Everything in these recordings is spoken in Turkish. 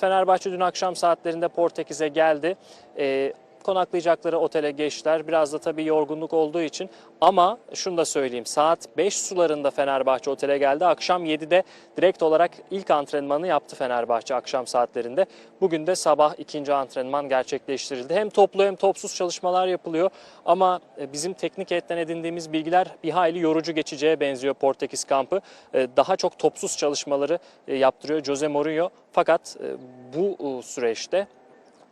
Fenerbahçe dün akşam saatlerinde Portekiz'e geldi. Ee, konaklayacakları otele geçtiler. Biraz da tabii yorgunluk olduğu için. Ama şunu da söyleyeyim. Saat 5 sularında Fenerbahçe otele geldi. Akşam 7'de direkt olarak ilk antrenmanı yaptı Fenerbahçe akşam saatlerinde. Bugün de sabah ikinci antrenman gerçekleştirildi. Hem toplu hem topsuz çalışmalar yapılıyor. Ama e, bizim teknik heyetten edindiğimiz bilgiler bir hayli yorucu geçeceğe benziyor Portekiz kampı. E, Daha çok topsuz çalışmaları e, yaptırıyor Jose Mourinho. Fakat bu süreçte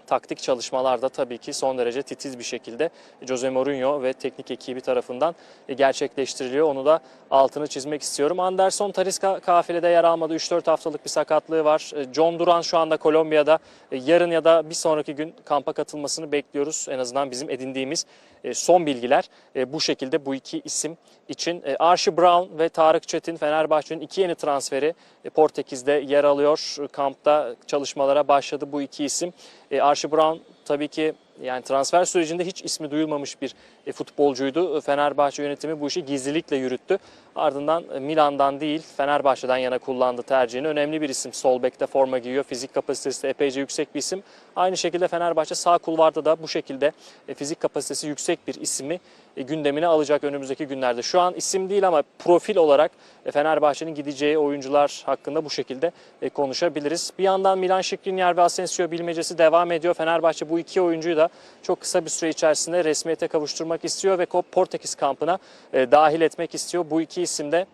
taktik çalışmalar da tabii ki son derece titiz bir şekilde Jose Mourinho ve teknik ekibi tarafından gerçekleştiriliyor. Onu da altını çizmek istiyorum. Anderson Talisca kafilede yer almadı. 3-4 haftalık bir sakatlığı var. John Duran şu anda Kolombiya'da. Yarın ya da bir sonraki gün kampa katılmasını bekliyoruz. En azından bizim edindiğimiz e, son bilgiler e, bu şekilde bu iki isim için. E, Archie Brown ve Tarık Çetin Fenerbahçe'nin iki yeni transferi e, Portekiz'de yer alıyor. Kampta çalışmalara başladı bu iki isim. E, Archie Brown tabii ki yani transfer sürecinde hiç ismi duyulmamış bir futbolcuydu. Fenerbahçe yönetimi bu işi gizlilikle yürüttü. Ardından Milan'dan değil Fenerbahçe'den yana kullandı tercihini. Önemli bir isim. Sol bekte forma giyiyor. Fizik kapasitesi de epeyce yüksek bir isim. Aynı şekilde Fenerbahçe sağ kulvarda da bu şekilde fizik kapasitesi yüksek bir ismi gündemine alacak önümüzdeki günlerde. Şu an isim değil ama profil olarak e, Fenerbahçe'nin gideceği oyuncular hakkında bu şekilde e, konuşabiliriz. Bir yandan Milan Skriniar ve Asensio bilmecesi devam ediyor. Fenerbahçe bu iki oyuncuyu da çok kısa bir süre içerisinde resmiyete kavuşturmak istiyor ve Portekiz kampına e, dahil etmek istiyor. Bu iki isim de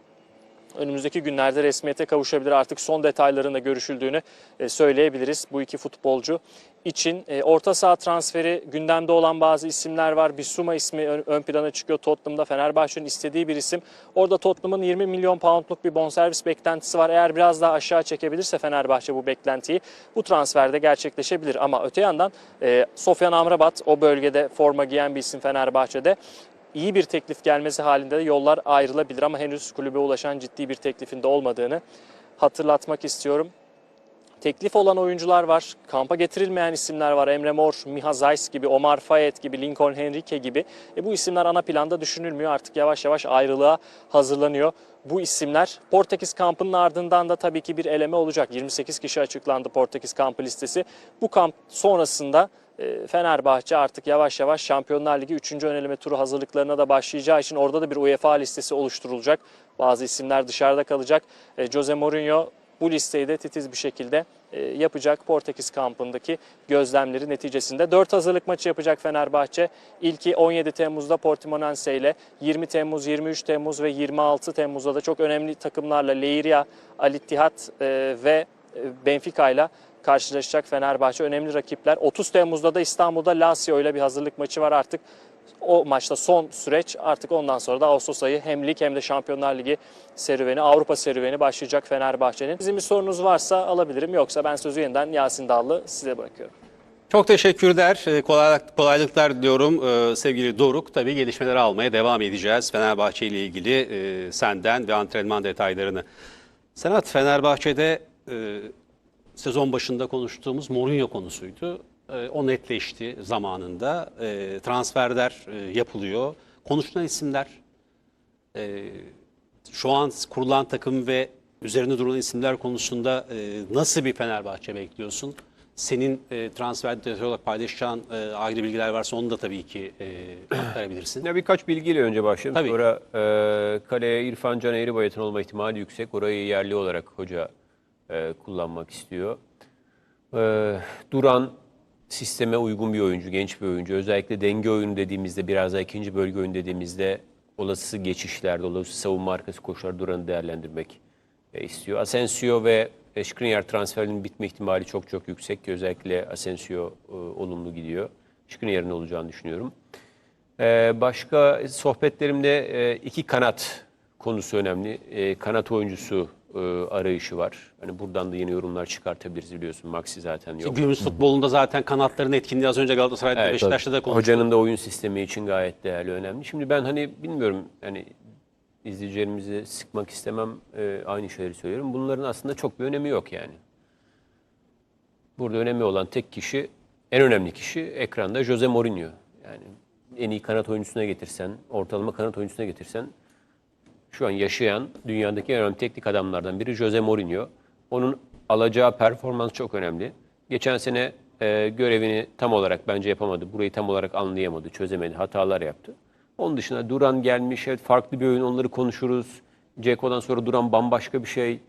önümüzdeki günlerde resmiyete kavuşabilir. Artık son detaylarında görüşüldüğünü e, söyleyebiliriz bu iki futbolcu için. E, Orta saha transferi gündemde olan bazı isimler var. Bissouma ismi ön, plana çıkıyor Tottenham'da. Fenerbahçe'nin istediği bir isim. Orada Tottenham'ın 20 milyon poundluk bir bonservis beklentisi var. Eğer biraz daha aşağı çekebilirse Fenerbahçe bu beklentiyi bu transferde gerçekleşebilir. Ama öte yandan e, Sofyan Amrabat o bölgede forma giyen bir isim Fenerbahçe'de iyi bir teklif gelmesi halinde de yollar ayrılabilir ama henüz kulübe ulaşan ciddi bir teklifin de olmadığını hatırlatmak istiyorum. Teklif olan oyuncular var. Kampa getirilmeyen isimler var. Emre Mor, Miha Zayt gibi, Omar Fayet gibi, Lincoln Henrique gibi. E bu isimler ana planda düşünülmüyor. Artık yavaş yavaş ayrılığa hazırlanıyor bu isimler. Portekiz kampının ardından da tabii ki bir eleme olacak. 28 kişi açıklandı Portekiz kampı listesi. Bu kamp sonrasında Fenerbahçe artık yavaş yavaş Şampiyonlar Ligi 3. öneleme turu hazırlıklarına da başlayacağı için orada da bir UEFA listesi oluşturulacak. Bazı isimler dışarıda kalacak. E, Jose Mourinho bu listeyi de titiz bir şekilde e, yapacak Portekiz kampındaki gözlemleri neticesinde. 4 hazırlık maçı yapacak Fenerbahçe. İlki 17 Temmuz'da Portimonense ile 20 Temmuz, 23 Temmuz ve 26 Temmuz'da da çok önemli takımlarla Leiria, Al Ittihad e, ve e, Benfica ile karşılaşacak Fenerbahçe. Önemli rakipler. 30 Temmuz'da da İstanbul'da Lazio ile bir hazırlık maçı var artık. O maçta son süreç artık ondan sonra da Ağustos ayı hem lig hem de Şampiyonlar Ligi serüveni, Avrupa serüveni başlayacak Fenerbahçe'nin. Bizim bir sorunuz varsa alabilirim yoksa ben sözü yeniden Yasin Dağlı size bırakıyorum. Çok teşekkürler. Ee, Kolaylık, kolaylıklar diliyorum ee, sevgili Doruk. Tabii gelişmeleri almaya devam edeceğiz. Fenerbahçe ile ilgili e, senden ve antrenman detaylarını. Senat Fenerbahçe'de sezon başında konuştuğumuz Mourinho konusuydu. E, o netleşti zamanında. E, transferler e, yapılıyor. Konuşulan isimler e, şu an kurulan takım ve üzerinde durulan isimler konusunda e, nasıl bir Fenerbahçe bekliyorsun? Senin e, transfer detayı olarak paylaşacağın e, ayrı bilgiler varsa onu da tabii ki e, aktarabilirsin. Ya birkaç bilgiyle önce başlayalım. Tabii. Sonra e, kaleye İrfan Can Eğribayat'ın olma ihtimali yüksek. Orayı yerli olarak hoca e, kullanmak istiyor. E, Duran sisteme uygun bir oyuncu, genç bir oyuncu. Özellikle denge oyunu dediğimizde, biraz daha ikinci bölge oyunu dediğimizde olası geçişlerde, olası savunma arkası koşular Duran'ı değerlendirmek e, istiyor. Asensio ve Skriniar transferinin bitme ihtimali çok çok yüksek özellikle Asensio e, olumlu gidiyor. Skriniar'ın olacağını düşünüyorum. Ee, başka sohbetlerimde e, iki kanat konusu önemli. E, kanat oyuncusu e, arayışı var. Hani buradan da yeni yorumlar çıkartabiliriz biliyorsun. Maxi zaten yok. Günümüz futbolunda zaten kanatların etkinliği az önce Galatasaray'da Evet, Beşiktaş'ta da konuştuk. Hocanın da oyun sistemi için gayet değerli, önemli. Şimdi ben hani bilmiyorum hani izleyicilerimizi sıkmak istemem e, aynı şeyleri söylüyorum. Bunların aslında çok bir önemi yok yani. Burada önemli olan tek kişi, en önemli kişi ekranda Jose Mourinho. Yani en iyi kanat oyuncusuna getirsen, ortalama kanat oyuncusuna getirsen şu an yaşayan dünyadaki önemli teknik adamlardan biri Jose Mourinho. Onun alacağı performans çok önemli. Geçen sene e, görevini tam olarak bence yapamadı. Burayı tam olarak anlayamadı, çözemedi, hatalar yaptı. Onun dışında Duran gelmiş, evet farklı bir oyun onları konuşuruz. Ceko'dan sonra Duran bambaşka bir şey.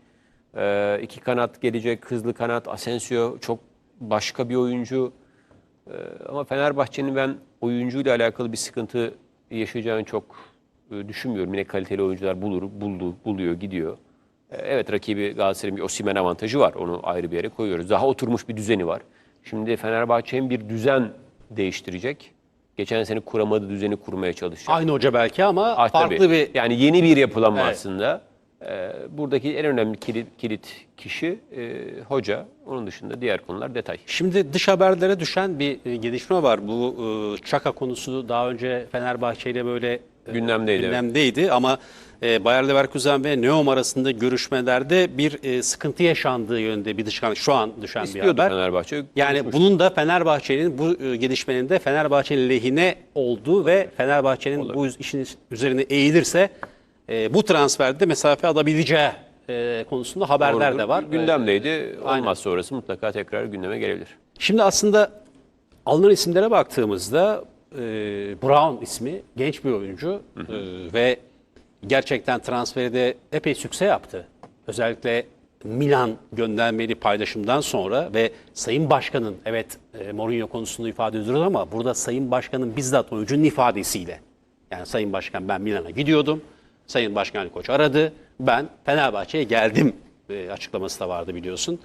E, iki kanat gelecek, hızlı kanat. Asensio çok başka bir oyuncu. E, ama Fenerbahçe'nin ben oyuncuyla alakalı bir sıkıntı yaşayacağını çok düşünmüyorum. Yine kaliteli oyuncular bulur, buldu, buluyor, gidiyor. E, Evet rakibi Galatasaray'ın bir Osimhen avantajı var. Onu ayrı bir yere koyuyoruz. Daha oturmuş bir düzeni var. Şimdi Fenerbahçe hem bir düzen değiştirecek. Geçen sene kuramadığı düzeni kurmaya çalışacak. Aynı hoca belki ama Ah, farklı tabii. bir Yani yeni bir yapılanma Evet. aslında. E, buradaki en önemli kilit, kilit kişi e, hoca. Onun dışında diğer konular detay. Şimdi dış haberlere düşen bir e, gelişme var. Bu e, Çaka konusu daha önce Fenerbahçe ile böyle e, Gündemdeydi, evet. gündemdeydi ama e, Bayer Leverkusen ve Neom arasında görüşmelerde bir e, sıkıntı yaşandığı yönünde bir dışkan şu an düşen bir İstiyordu haber. Fenerbahçe. Yani konuşmuştu. bunun da Fenerbahçe'nin bu e, gelişmenin de Fenerbahçe'nin lehine olduğu ve Fenerbahçe'nin bu işin üzerine eğilirse e, bu transferde mesafe alabileceği e, konusunda haberler Doğrudur. de var. Gündemdeydi. Aynen. Olmaz sonrası mutlaka tekrar gündeme gelebilir. Şimdi aslında alınan isimlere baktığımızda e, Brown ismi genç bir oyuncu e, ve gerçekten transferi de epey sükse yaptı. Özellikle Milan göndermeli paylaşımdan sonra ve Sayın Başkan'ın evet e, Mourinho konusunda ifade ediyoruz ama burada Sayın Başkan'ın bizzat oyuncunun ifadesiyle yani Sayın Başkan ben Milan'a gidiyordum. Sayın Başkan Ali Koç aradı. Ben Fenerbahçe'ye geldim e, açıklaması da vardı biliyorsun.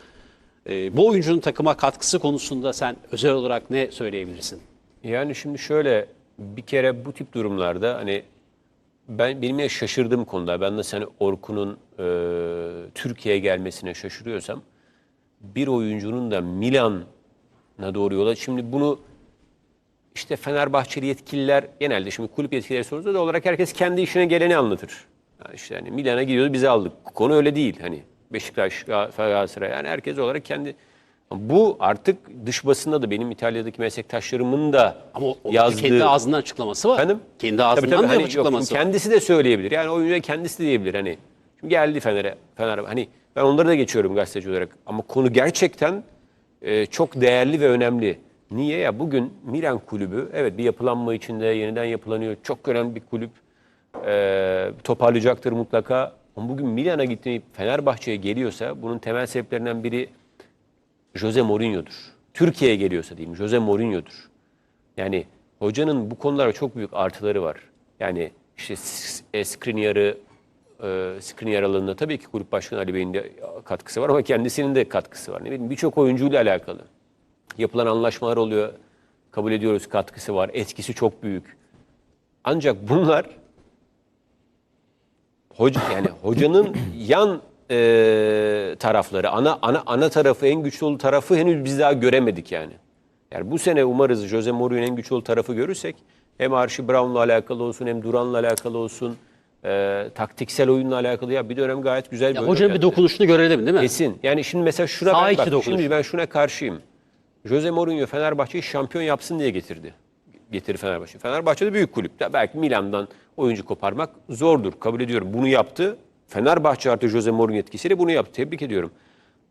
E, bu oyuncunun takıma katkısı konusunda sen özel olarak ne söyleyebilirsin? Yani şimdi şöyle bir kere bu tip durumlarda hani ben benim ya şaşırdığım konuda ben de hani Orkun'un e, Türkiye'ye gelmesine şaşırıyorsam bir oyuncunun da Milan'a doğru yola şimdi bunu işte Fenerbahçeli yetkililer genelde şimdi kulüp yetkilileri sorduğunda da olarak herkes kendi işine geleni anlatır. Yani işte hani Milan'a gidiyordu bizi aldık. Konu öyle değil hani Beşiktaş, Gal- Galatasaray yani herkes olarak kendi bu artık dış basında da benim İtalya'daki meslektaşlarımın da Ama o, yazdığı kendi ağzından açıklaması var. Efendim? Kendi ağzından da hani yok, açıklaması var. kendisi de söyleyebilir. Yani oyuncuya kendisi de diyebilir. Hani şimdi geldi Fener'e. Fener hani ben onları da geçiyorum gazeteci olarak. Ama konu gerçekten e, çok değerli ve önemli. Niye ya? Bugün Milan kulübü evet bir yapılanma içinde yeniden yapılanıyor. Çok önemli bir kulüp. E, toparlayacaktır mutlaka. Ama bugün Milan'a gittiği Fenerbahçe'ye geliyorsa bunun temel sebeplerinden biri Jose Mourinho'dur. Türkiye'ye geliyorsa diyeyim Jose Mourinho'dur. Yani hocanın bu konulara çok büyük artıları var. Yani işte e, Skriniar'ı e, Skriniar alanında tabii ki kulüp başkanı Ali Bey'in de katkısı var ama kendisinin de katkısı var. Ne bileyim birçok oyuncuyla alakalı. Yapılan anlaşmalar oluyor. Kabul ediyoruz katkısı var. Etkisi çok büyük. Ancak bunlar hoca yani hocanın yan e, tarafları, ana ana ana tarafı en güçlü olduğu tarafı henüz biz daha göremedik yani. Yani bu sene umarız Jose Mourinho'nun en güçlü olduğu tarafı görürsek hem Archie Brown'la alakalı olsun hem Duran'la alakalı olsun e, taktiksel oyunla alakalı ya bir dönem gayet güzel bir Ya oyun hocanın bir dokunuşunu görelim değil mi? Kesin. Yani şimdi mesela şuna Sağ ben, bak, dokunuş. şimdi ben şuna karşıyım. Jose Mourinho Fenerbahçe'yi şampiyon yapsın diye getirdi. Getir Fenerbahçe. Fenerbahçe de büyük kulüp. Belki Milan'dan oyuncu koparmak zordur. Kabul ediyorum. Bunu yaptı. Fenerbahçe artı Jose Mourinho etkisiyle bunu yaptı. Tebrik ediyorum.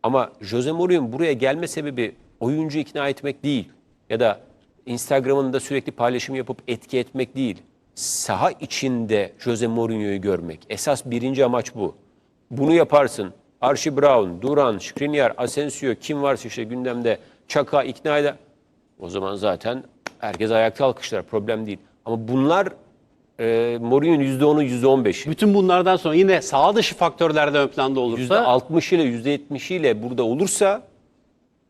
Ama Jose Mourinho'nun buraya gelme sebebi oyuncu ikna etmek değil. Ya da Instagram'ında sürekli paylaşım yapıp etki etmek değil. Saha içinde Jose Mourinho'yu görmek. Esas birinci amaç bu. Bunu yaparsın. Archie Brown, Duran, Skriniar, Asensio kim varsa işte gündemde Çaka ikna eder. O zaman zaten herkes ayakta alkışlar. Problem değil. Ama bunlar e, Mourinho'nun %10'u %15'i. Bütün bunlardan sonra yine sağ dışı faktörlerde ön planda olursa %60 ile %70 ile burada olursa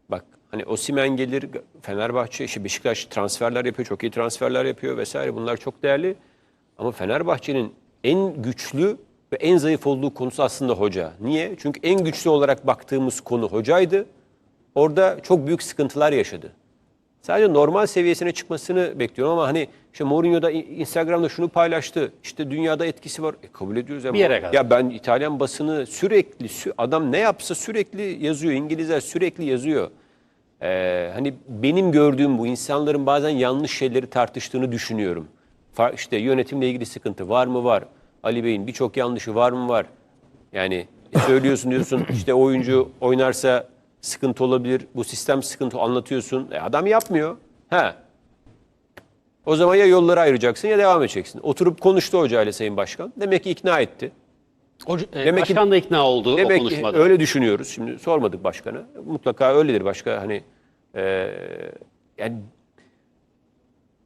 bak hani Osimhen gelir Fenerbahçe işte Beşiktaş transferler yapıyor. Çok iyi transferler yapıyor vesaire. Bunlar çok değerli. Ama Fenerbahçe'nin en güçlü ve en zayıf olduğu konusu aslında hoca. Niye? Çünkü en güçlü olarak baktığımız konu hocaydı. Orada çok büyük sıkıntılar yaşadı. Sadece normal seviyesine çıkmasını bekliyorum ama hani işte Mourinho da Instagram'da şunu paylaştı. İşte dünyada etkisi var. E, kabul ediyoruz ama. Bir yere kadar. Ya ben İtalyan basını sürekli sü- adam ne yapsa sürekli yazıyor. İngilizler sürekli yazıyor. Ee, hani benim gördüğüm bu insanların bazen yanlış şeyleri tartıştığını düşünüyorum. Fa- İşte yönetimle ilgili sıkıntı var mı var? Ali Bey'in birçok yanlışı var mı var? Yani söylüyorsun diyorsun işte oyuncu oynarsa sıkıntı olabilir. Bu sistem sıkıntı anlatıyorsun. E adam yapmıyor. He. O zaman ya yolları ayıracaksın ya devam edeceksin. Oturup konuştu hocayla Sayın Başkan. Demek ki ikna etti. O, e, Demek ki- başkan da ikna oldu o Demek ki konuşmada. öyle düşünüyoruz. Şimdi sormadık başkanı. Mutlaka öyledir başka hani e, yani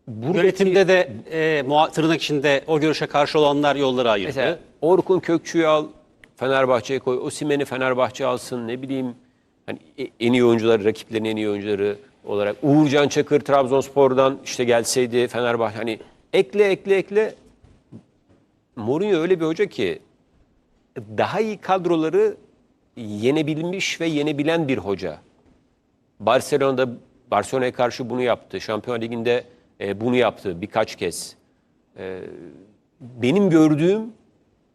buradaki- Yönetimde de e, muha- tırnak içinde o görüşe karşı olanlar yolları ayırdı. Mesela Orkun Kökçü'yü al, Fenerbahçe'ye koy. Osimhen'i Fenerbahçe alsın. Ne bileyim hani e- en iyi oyuncuları, rakiplerin en iyi oyuncuları olarak. Uğurcan Çakır Trabzonspor'dan işte gelseydi Fenerbahçe hani ekle ekle ekle. Mourinho öyle bir hoca ki daha iyi kadroları yenebilmiş ve yenebilen bir hoca. Barcelona'da Barcelona'ya karşı bunu yaptı. Şampiyon Ligi'nde e, bunu yaptı birkaç kez benim gördüğüm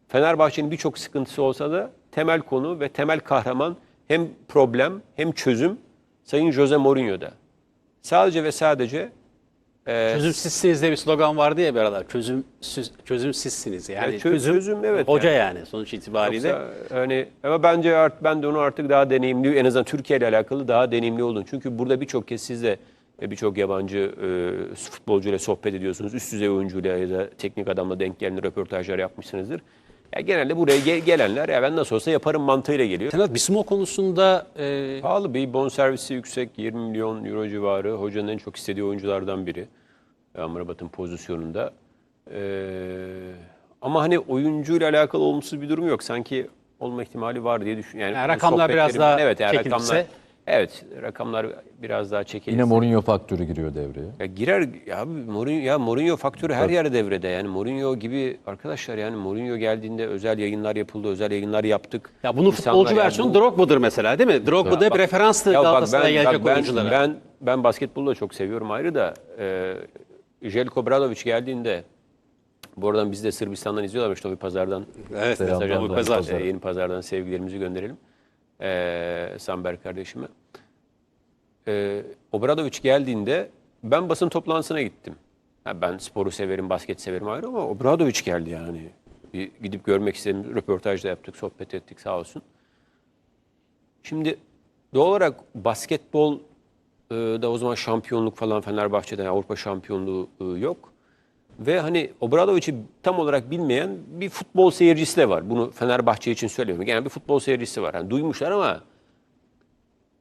Fenerbahçe'nin birçok sıkıntısı olsa da temel konu ve temel kahraman hem problem hem çözüm Sayın Jose Mourinho'da. Sadece ve sadece Çözüm sizsiniz diye bir slogan vardı ya bir aralar. Çözüm siz, çözüm sizsiniz. Yani Ya çö- çözüm, evet Hoca yani. yani, sonuç itibariyle. Yoksa hani ama bence art, ben de onu artık daha deneyimli en azından Türkiye ile alakalı daha deneyimli oldum. Çünkü burada birçok kez siz de ve birçok yabancı e, futbolcuyla sohbet ediyorsunuz. Üst düzey oyuncuyla ya da teknik adamla denk gelen röportajlar yapmışsınızdır. Ya genelde buraya ge- gelenler ya ben nasıl olsa yaparım mantığıyla geliyor. Senat Bismo konusunda e, Pahalı bir bonservisi yüksek 20 milyon euro civarı. Hocanın en çok istediği oyunculardan biri. Amrabat'ın pozisyonunda. Ee, ama hani oyuncuyla alakalı olumsuz bir durum yok. Sanki olma ihtimali var diye düşünüyorum. Yani rakamlar biraz sohbetlerim- daha evet, yani çekilse- rakamlar, evet rakamlar biraz daha çekilse. Yine Mourinho faktörü giriyor devreye. Ya girer ya abi Mourinho ya Mourinho faktörü her yerde devrede. Yani Mourinho gibi arkadaşlar yani Mourinho geldiğinde özel yayınlar yapıldı, özel yayınlar yaptık. ya bunun İnsanlar futbolcu yani versiyonu bu- Drogba'dır mesela değil mi? Drogba da bir referanstı Galatasaray'a ben, gelecek ben, oyunculara. Ben, ben basketbolu da çok seviyorum ayrı da. E, Jelko Bradovic geldiğinde bu aradan bizi de Sırbistan'dan izliyorlarmış Novi Pazar'dan. Evet, Novi Pazar. Pazar. E, yeni Pazar'dan sevgilerimizi gönderelim. E, Samber kardeşime. E, Obradovic geldiğinde ben basın toplantısına gittim. Ha, ben sporu severim, basket severim ayrı ama Obradovic geldi yani. Bir gidip görmek istedim. Röportaj da yaptık, sohbet ettik sağ olsun. Şimdi doğal olarak basketbol e, da o zaman şampiyonluk falan Fenerbahçe'de Avrupa şampiyonluğu e, yok. Ve hani Obradovic'i tam olarak bilmeyen bir futbol seyircisi de var. Bunu Fenerbahçe için söylemiyorum. Genel bir futbol seyircisi var. Yani duymuşlar ama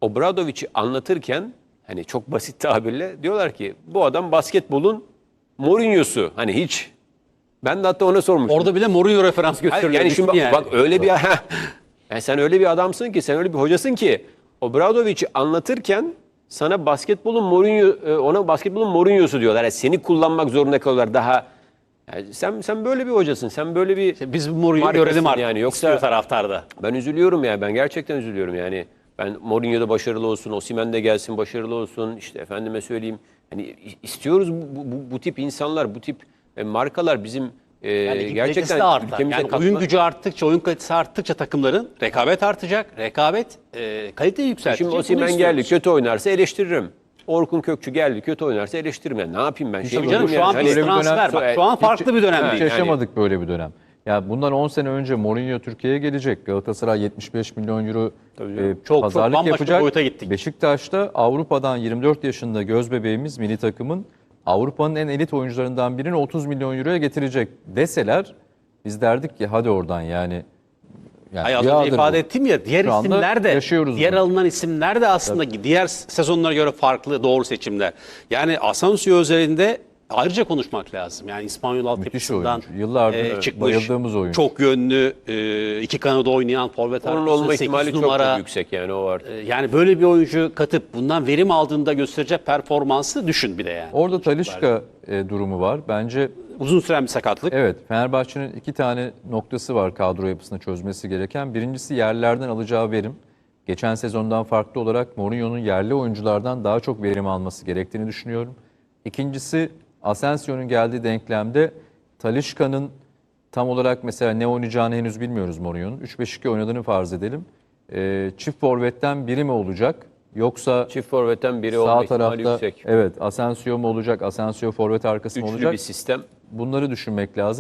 Obradovic'i anlatırken hani çok basit tabirle diyorlar ki bu adam basketbolun Mourinho'su. Hani hiç. Ben de hatta ona sormuştum. Orada bile Mourinho referans Hayır, gösteriyor. yani şimdi bak, yani. bak öyle bir yani sen öyle bir adamsın ki sen öyle bir hocasın ki Obradovic'i anlatırken sana basketbolun Mourinho e, ona basketbolun Mourinho'su diyorlar. Yani seni kullanmak zorunda kalıyorlar daha. Yani sen sen böyle bir hocasın. Sen böyle bir Biz Mourinho'yu görelim artık. yani. Yoksa- taraftarda. ben üzülüyorum ya. Ben gerçekten üzülüyorum yani. Ben Mourinho da başarılı olsun, Osimhen de gelsin başarılı olsun. İşte efendime söyleyeyim. Hani istiyoruz bu, bu, bu, bu tip insanlar, bu tip e, markalar bizim e, Yani gerçekten de artar. ülkemize Yani oyun gücü arttıkça, oyun kalitesi arttıkça takımların rekabet artacak. Rekabet e, kaliteyi yükseltecek. Şimdi Osimhen geldi kötü oynarsa eleştiririm. Orkun Kökçü geldi kötü oynarsa eleştiririm. Yani ne yapayım ben? Şey Canım şu an yani? Hani- bir dönem- transfer. Bak, şu an farklı bir Hiç dönemdeyiz. yani- yaşamadık böyle bir dönem. Ya bundan 10 sene önce Mourinho Türkiye'ye gelecek. Galatasaray 75 milyon euro e, çok pazarlık bambaşka yapacak. boyuta gittik. Beşiktaş'ta Avrupa'dan 24 yaşında göz bebeğimiz milli takımın Avrupa'nın en elit oyuncularından birini 30 milyon euroya getirecek deseler biz derdik ki hadi oradan yani. yani az rüyadır ifade bu. ettim ya diğer Şu isimler de diğer bunu. alınan isimler de aslında diğer sezonlara göre farklı doğru seçimler. Yani Asensio özelinde ayrıca konuşmak lazım. Yani İspanyol altyapısından. Yıllardır çıkmış, bayıldığımız oyuncu. Çok yönlü, e, iki kanada oynayan forvet Onun arkası, olma 8 ihtimali çok, numara. çok yüksek yani o var. E, Yani böyle bir oyuncu katıp bundan verim aldığında gösterecek performansı düşün bir de yani. Orada Talişka e, durumu var. Bence Uzun süren bir sakatlık. Evet, Fenerbahçe'nin iki tane noktası var kadro yapısını çözmesi gereken. Birincisi yerlerden alacağı verim. Geçen sezondan farklı olarak Mourinho'nun yerli oyunculardan daha çok verim alması gerektiğini düşünüyorum. İkincisi Asensio'nun geldiği denklemde Talişka'nın tam olarak mesela ne oynayacağını henüz bilmiyoruz Mourinho'nun. 3-5-2 oynadığını farz edelim. Ee, çift forvetten biri mi olacak? Yoksa Çift forvetten biri sağ tarafta yüksek. evet Asensio mu olacak? Asensio forvet arkası mı Üçlü olacak? bir sistem. Bunları düşünmek lazım.